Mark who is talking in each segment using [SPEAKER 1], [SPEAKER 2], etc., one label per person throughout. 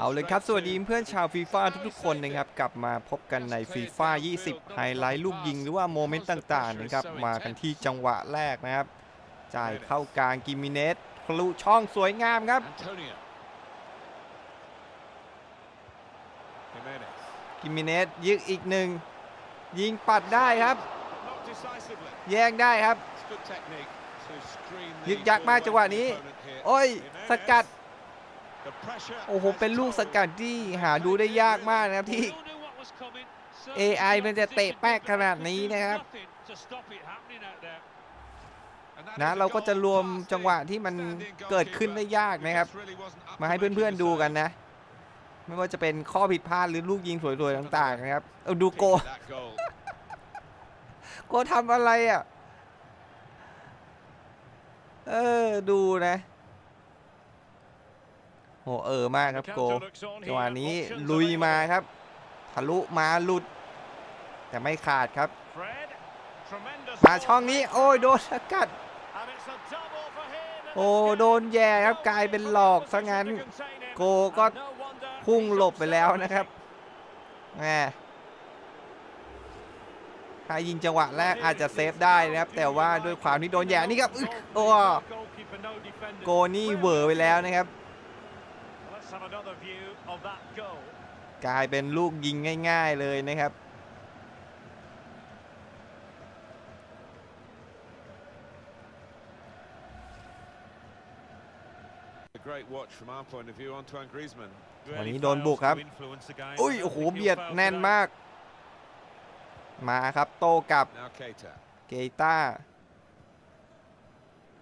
[SPEAKER 1] เอาเลยครับ สวัสดีเพื่อนชาวฟีฟ่าทุกๆคนนะครับ กลับมาพบกันในฟีฟ่า20 ไฮไลท์ลูกยิงหรือว่าโมเมนต์ต่างๆนะครับ มากันที่จังหวะแรกนะครับ จ่ายเข้ากลางกิมิเนสทะลุช่องสวยงามครับ กิมิเนสยึกอีกหนึ่ง ยิงปัดได้ครับ แย่งได้ครับ ยึกยักมากจังหวะนี้ โอ้ย สกัด โอ้โห
[SPEAKER 2] has
[SPEAKER 1] เป็นลูกส
[SPEAKER 2] told.
[SPEAKER 1] กัดที่หาดูได้ยากมากนะครับที่ AI มันจะเตะแป๊กขนาดนี้นะครับ
[SPEAKER 2] And that
[SPEAKER 1] นะ
[SPEAKER 2] is a
[SPEAKER 1] เราก็จะรวม
[SPEAKER 2] goal for
[SPEAKER 1] จังหวะที่มันเกิดขึ้นได้ยากนะครับ
[SPEAKER 2] Just really wasn't up
[SPEAKER 1] มาให้
[SPEAKER 2] to what
[SPEAKER 1] เพื่อน
[SPEAKER 2] you
[SPEAKER 1] ๆดูกัน
[SPEAKER 2] deserved.
[SPEAKER 1] นะ ไม่ว่าจะเป็นข้อผิดพลาดหรือลูกยิงสวยๆต่าง ๆ นะครับเอาดูโก
[SPEAKER 2] That goal.
[SPEAKER 1] โกทำอะไรอะ เออ ดูนะโหเออมากครับโกจังหวะนี้ลุยมาครับทะลุมาหลุด แต่ไม่ขาดครับ มาช่องนี้โอ้ยโดนสกัด โอ้โดนแย่ครับกลายเป็นหลอกซะงั้น โกก็พุ่งหลบไปแล้วนะครับแหมถ้ายิงจังหวะแรกอาจจะเซฟได้นะครับ แต่ว่าด้วยความที่โดนแย่นี่ครับอึ๊กโอ้โกนี่เหวอไปแล้วนะครับ กลายเป็นลูกยิงง่ายๆเลยนะครับ
[SPEAKER 2] A great watch from our point of view. Antoine Griezmann.
[SPEAKER 1] วันนี้โดนบุกครับ อุ้ย โอ้โห เบียดแน่นมาก มาครับโตกลับ
[SPEAKER 2] Now Keita.
[SPEAKER 1] เกต้า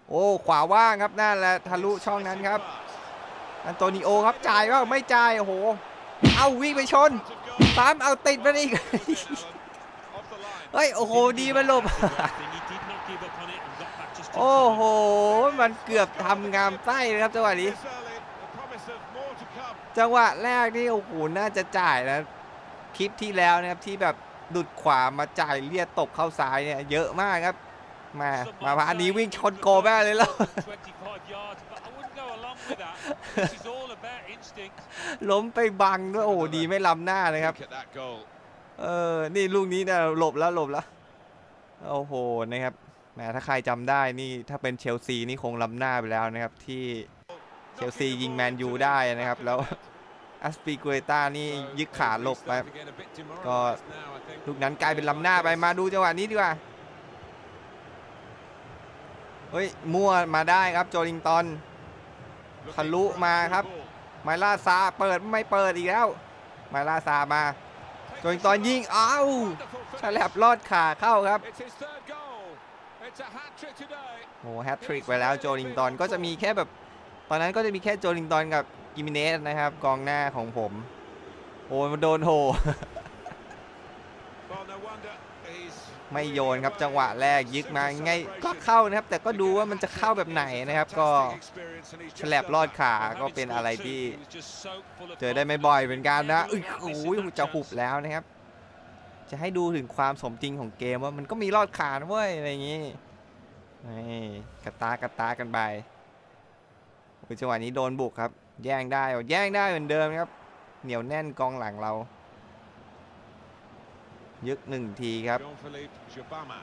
[SPEAKER 1] โอ้ ขวาว่างครับนั่นแหละทะลุช่องนั้นครับ อันโตนิโอครับจ่ายว่าไม่จ่ายโอ้โห เอาวิ่งไปชนตามเอาติดมาอีก เฮ้ยโอ้โหดีมันหลบ โอ้โห มันเกือบทำงามไส้เลยครับจังหวะนี้ จังหวะแรกนี่โอ้โหน่าจะจ่ายนะคลิปที่แล้วนะครับที่แบบดุดขวามาจ่ายเลียดตกเข้าซ้ายเนี่ยเยอะมากครับ มา มาพาอันนี้วิ่งชนโกแม่เลยแล้ว ล้มไปบังด้วยโอ้โหดีไม่ล้ำหน้าเลยครับ
[SPEAKER 2] Look at that goal.
[SPEAKER 1] เออ นี่ลูกนี้เนี่ยหลบแล้วหลบแล้ว โอ้โหนะครับแหมถ้าใครจำได้นี่ถ้าเป็นเชลซีนี่คงล้ำหน้าไปแล้วนะครับ ที่เชลซียิงแมนยูได้นะครับ แล้วอัสปีกุเอต้านี่ยึกขาหลบไปก็ลูกนั้นกลายเป็นล้ำหน้าไปมาดูจังหวะนี้ดีกว่าเฮ้ยมั่วมาได้ครับโจลิงตัน ทะลุมาครับ ไมล่าซาเปิดไม่เปิดอีกแล้ว ไมล่าซามาโจลิงตันยิงอ้าวฉลับลอดขาเข้าครับโอ้แฮตทริกไปแล้วโจลิงตันก็จะมีแค่แบบ ตอนนั้นก็จะมีแค่โจลิงตันกับกิมิเนสนะครับ กองหน้าของผม โอ้โดนโห ไม่โยนครับจังหวะแรกยึกมาไงก็เข้านะครับ แต่ก็ดูว่ามันจะเข้าแบบไหนนะครับ ก็ฉลับลอดขาก็เป็นอะไรที่ เจอได้ไม่บ่อยเป็นกันนะอุ้ยโอ้ยจะหุบแล้วนะครับ จะให้ดูถึงความสมจริงของเกมว่ามันก็มีลอดขานะเว้ยอะไรอย่างงี้นี่กระตากระตากันไปจังหวะนี้โดนบุกครับ แย่งได้แย่งได้เหมือนเดิมครับ เหนียวแน่นกองหลังเรา ยึกหนึ่งทีครับ
[SPEAKER 2] Jean-Philippe Jabama.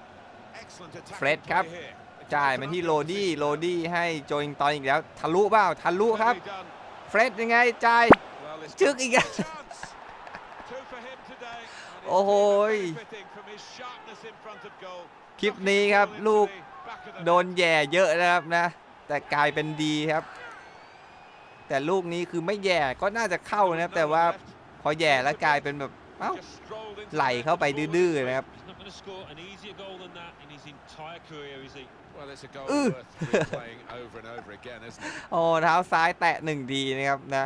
[SPEAKER 2] Excellent attack.
[SPEAKER 1] Fred ครับ
[SPEAKER 2] play here.
[SPEAKER 1] จ่ายมาที่โรดี้ โรดี้ให้โจลิงตันอีกแล้ว ทะลุเปล่า ทะลุครับ
[SPEAKER 2] Really done.
[SPEAKER 1] เฟรดยังไง จ่าย
[SPEAKER 2] Well, it's
[SPEAKER 1] จึกอีกแล้ว
[SPEAKER 2] chance. Two for him today. And
[SPEAKER 1] โอ้โห
[SPEAKER 2] it's been everything from his sharpness in front of goal.
[SPEAKER 1] คลิปนี้ครับ
[SPEAKER 2] Knocking the
[SPEAKER 1] ลู
[SPEAKER 2] ball
[SPEAKER 1] ก
[SPEAKER 2] into the back of the
[SPEAKER 1] โดนแย่เยอะนะครับนะ แต่กลายเป็นดีครับ แต่ลูกนี้คือไม่แย่ก็น่าจะเข้านะครับ แต่ว่าพอแย่แล้วกลายเป็นแบบ เอ้า
[SPEAKER 2] Just strolled into
[SPEAKER 1] ไหล
[SPEAKER 2] the
[SPEAKER 1] เข้าไป
[SPEAKER 2] ball.
[SPEAKER 1] ดื้อๆนะครับ
[SPEAKER 2] Well, it's a goal
[SPEAKER 1] Ooh.
[SPEAKER 2] worth replaying over and over again, isn't it?
[SPEAKER 1] โอ้เท้าซ้ายแตะหนึ่งทีนะครับนะ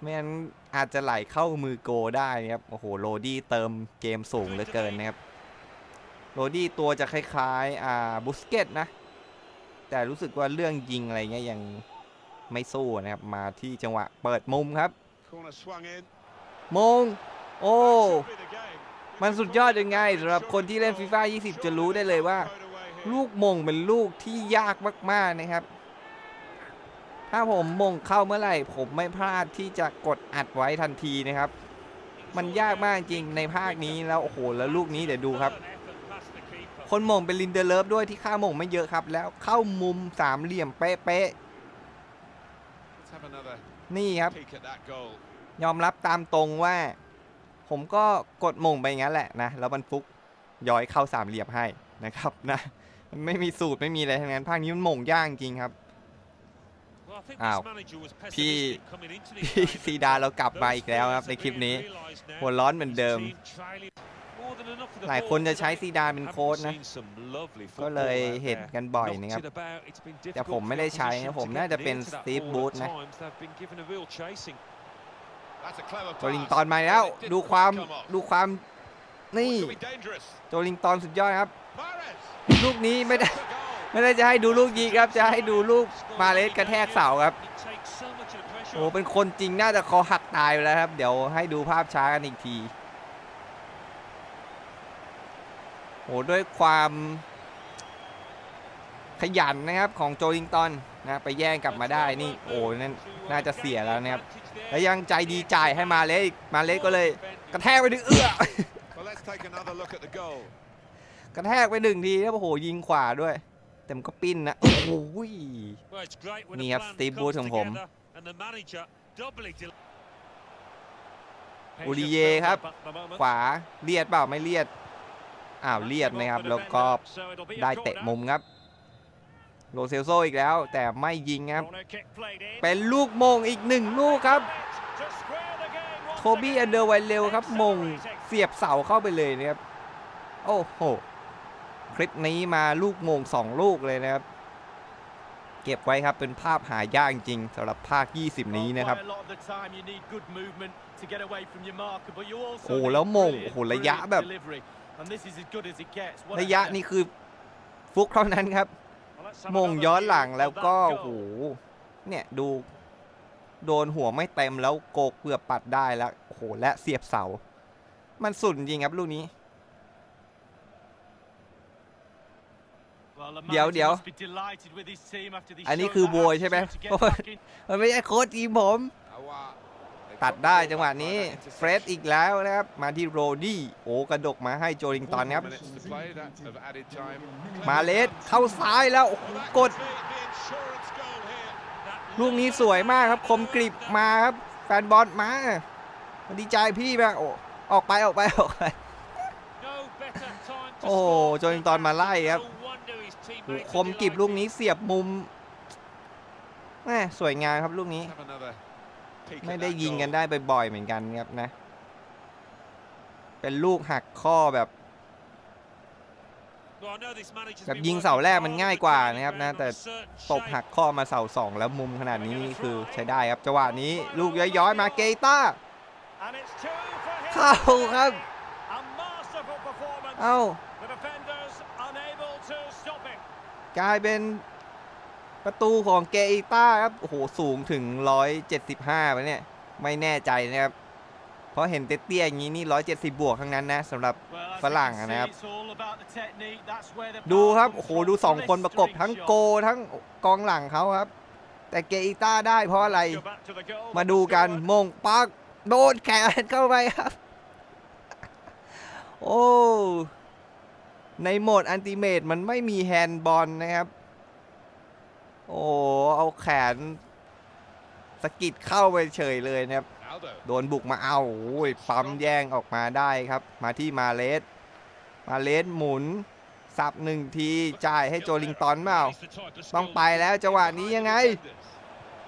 [SPEAKER 1] ไม่งั้นอาจจะไหลเข้ามือโกได้นะครับโอ้โหโรดี้เติมเกมสูงเหลือเกินนะครับโรดี้ตัวจะคล้ายๆอ่าบุสเกตนะ แต่รู้สึกว่าเรื่องยิงอะไรเงี้ยยังไม่สู้นะครับ มาที่จังหวะเปิดมุมครับ
[SPEAKER 2] Corner swung in.
[SPEAKER 1] มง โอ้
[SPEAKER 2] Should be the game.
[SPEAKER 1] มันสุดยอดยังไงสำหรับคนที่เล่นฟีฟ่า20 จะรู้ได้เลยว่า
[SPEAKER 2] Thrown away here.
[SPEAKER 1] ลูกมงเป็นลูกที่ยากมากๆนะครับพถ้าผมมงเข้าเมื่อไหร่ ผมไม่พลาดที่จะกดอัดไว้ทันทีนะครับ มันยากมากจริงในภาคนี้แล้วโอ้โหแล้วลูกนี้เดี๋ยวดูครับ คนมงเป็นลินเดอร์เลิฟด้วยที่ค่ามงไม่เยอะครับ แล้วเข้ามุมสามเหลี่ยมเป๊ะ
[SPEAKER 2] Let's have another
[SPEAKER 1] ๆนี่ครับ
[SPEAKER 2] peek at that goal.
[SPEAKER 1] ยอมรับตามตรงว่า ผมก็กดมงไปอย่างนั้นแหละนะ แล้วมันฟุกย้อยเข้าสามเหลี่ยมให้นะครับนะมันไม่มีสูตรไม่มีอะไรทั้งนั้นภาคนี้มันมงยากจริงครับอ้าวพี่พี่ซีดานเรากลับมาอีกแล้วครับในคลิปนี้ หัวร้อนเหมือนเดิม หลายคนจะใช้ซีดานเป็นโค้ชนะ ก็เลยเห็นกันบ่อยนะครับ แต่ผมไม่ได้ใช้นะผมน่าจะเป็น Steve Booth นะ
[SPEAKER 2] That's a clever
[SPEAKER 1] โจลิง
[SPEAKER 2] pass.
[SPEAKER 1] ตอนมาแล้วดูความ
[SPEAKER 2] Come off.
[SPEAKER 1] ดูความนี่
[SPEAKER 2] Could be dangerous.
[SPEAKER 1] โจลิงตอนสุดยอดครับ
[SPEAKER 2] Mahrez.
[SPEAKER 1] ลูกนี้ไม่ได้
[SPEAKER 2] The goal.
[SPEAKER 1] ไม่ได้จะให้ดูลูกยิงครับจะให้ดูลูกมาเลสกระแทกเสาครับโอ้เป็นคนจริงน่าจะคอหักตายไปแล้วครับ เดี๋ยวให้ดูภาพช้ากันอีกทีโอ้ด้วยความ ขยันนะครับของโจลิงตันนะไปแย่งกลับมาได้นี่โอ้นั่นน่าจะเสียแล้วนะครับแล้วยังใจดีจ่ายให้มาเลสอีกมาเลสก็เลยกระแทกไปถึงเอื้อ
[SPEAKER 2] Well, let's take another look at the goal.
[SPEAKER 1] กระแทกไปหนึ่งทีแล้วโอ้โหยิงขวาด้วย แต่มันก็ปิ้นนะโอ้โหนี่ครับ Steve Booth ของผมอูริเยครับ ขวาเลียดเปล่าไม่เลียดอ้าวเลียดนะครับ แล้วก็ได้เตะมุมครับ โรเซลโซอีกแล้ว แต่ไม่ยิงครับ เป็นลูกมงอีกหนึ่งลูกครับโทบี้อันเดอร์ไวเลวครับมงเสียบเสาเข้าไปเลยนะครับ โอ้โห คลิปนี้มาลูกมงสองลูกเลยนะครับ เก็บไว้ครับเป็นภาพหายากจริงสำหรับภาค 20 นี้นะครับ โอ้โหแล้วมง โอ้โหระยะแบบ ระยะนี่คือฟุกเท่านั้นครับ มงย้อนหลังแล้วก็โอ้โหเนี่ยดูโดนหัวไม่เต็มแล้วโกกเกือบปัดได้แล้วโอ้โหและเสียบเสา มันสุดจริงครับลูกนี้ เดี๋ยวเดี๋ยวอันนี้คือโวยใช่ไหมเพราะว่ามันไม่ใช่โค้ชทีมผม ตัดได้จังหวะนี้เฟรดอีกแล้วนะครับ มาที่โรดี้โอ้กระดกมาให้โจลิงตันครับ มาเลสเข้าซ้ายแล้วกด ลูกนี้สวยมากครับคมกริบมาครับ แฟนบอลมาดีใจพี่มาโอ้ออกไปออกไปออกไปโอ้โหโจลิงตันมาไล่ครับโอ้คมกริบลูกนี้เสียบมุมแม่สวยงามครับลูกนี้ ไม่
[SPEAKER 2] at
[SPEAKER 1] ได้
[SPEAKER 2] that
[SPEAKER 1] ยิง
[SPEAKER 2] goal.
[SPEAKER 1] กันได้บ่อยๆเหมือนกันครับนะ เป็นลูกหักข้อแบบ
[SPEAKER 3] แบบยิงเสาแรกมันง่ายกว่านะครับนะ แต่
[SPEAKER 1] ตบหักข้อมาเสาสองแล้วมุมขนาดนี้นี่คือใช้ได้ครับจังหวะนี้ลูกย้อยๆมาเกต้าเข้าครับ เอ้ากลายเป็น ประตูของเกอิต้าครับ โอ้โห สูงถึง 175ไปเนี่ย ไม่แน่ใจนะครับ เพราะเห็นเตี้ยๆอย่างนี้นี่ 170 บวกทั้งนั้นนะสำหรับฝรั่งนะครับ ดูครับ โอ้โห ดู 2 คนประกบทั้งโกทั้งกองหลังเขาครับ แต่เกอิต้าได้เพราะอะไร มาดูกันมงปักโดนแขนเข้าไปครับ โอ้ ในโหมดอันติเมตมันไม่มีแฮนด์บอลนะครับ โอ้เอาแขนสะกิดเข้าไปเฉยเลยนะครับ
[SPEAKER 2] Aldo.
[SPEAKER 1] โดนบุกมาเอาโอ้ยปั๊มแย่งออกมาได้ครับ มาที่มาเลส มาเลสหมุน สับหนึ่งทีจ่ายให้โจลิงตันเปล่าต้องไปแล้วจังหวะนี้ยังไง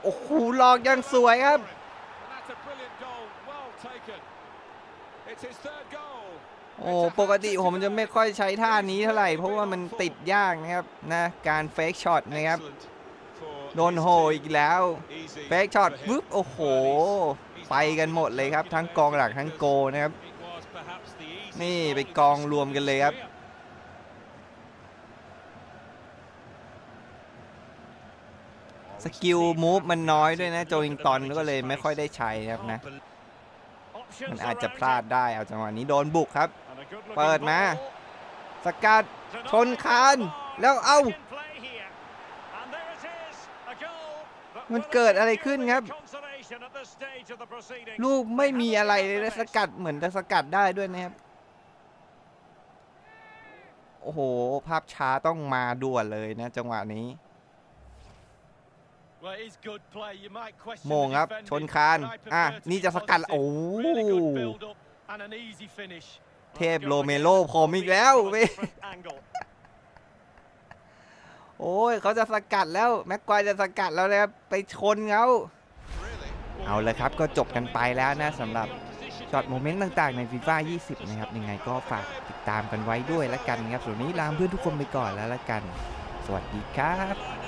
[SPEAKER 1] โอ้โหหลอกยังสวยครับ
[SPEAKER 2] And that's a brilliant goal. Well taken. It's his third goal.
[SPEAKER 1] โอ้ปกติผมจะไม่ค่อยใช้ท่านี้เท่าไหร่ เพราะว่ามันติดยากนะครับนะการเฟกช็อตนะครับ
[SPEAKER 2] Excellent for
[SPEAKER 1] โดน
[SPEAKER 2] his
[SPEAKER 1] โห
[SPEAKER 2] team.
[SPEAKER 1] อีกแล้ว
[SPEAKER 2] Easy
[SPEAKER 1] เฟกช็อต
[SPEAKER 2] for him.
[SPEAKER 1] ปึ๊บโอ้โห ไปกันหมดเลยครับ ทั้งกองหลังทั้งโกนะครับ นี่ไปกองรวมกันเลยครับสกิลมูฟมันน้อยด้วยนะ โจลิงตันก็เลยไม่ค่อยได้ใช้นะครับนะ มันอาจจะพลาดได้เอาจังหวะนี้โดนบุกครับ เปิดมา สกัดชนคาน แล้วเอ้า มันเกิดอะไรขึ้นครับ ลูกไม่มีอะไรเลยสกัดเหมือนจะสกัดได้ด้วยนะครับ โอ้โห ภาพช้าต้องมาด่วนเลยนะ จังหวะนี้ โมงครับ ชนคาน อะ นี่จะสกัด โอ้เทพโรเมโลผมอีกแล้วเว้ โอ้ยเขาจะสกัดแล้วแม็กควายจะสกัดแล้วนะครับไปชนเขาเอาเลยครับก็จบกันไปแล้วนะสำหรับช็อตโมเมนต์ต่างๆในฟีฟ่า20 นะครับ ยังไงก็ฝากติดตามกันไว้ด้วยละกันครับส่วนนี้ลามเพื่อนทุกคนไปก่อนแล้วละกัน สวัสดีครับ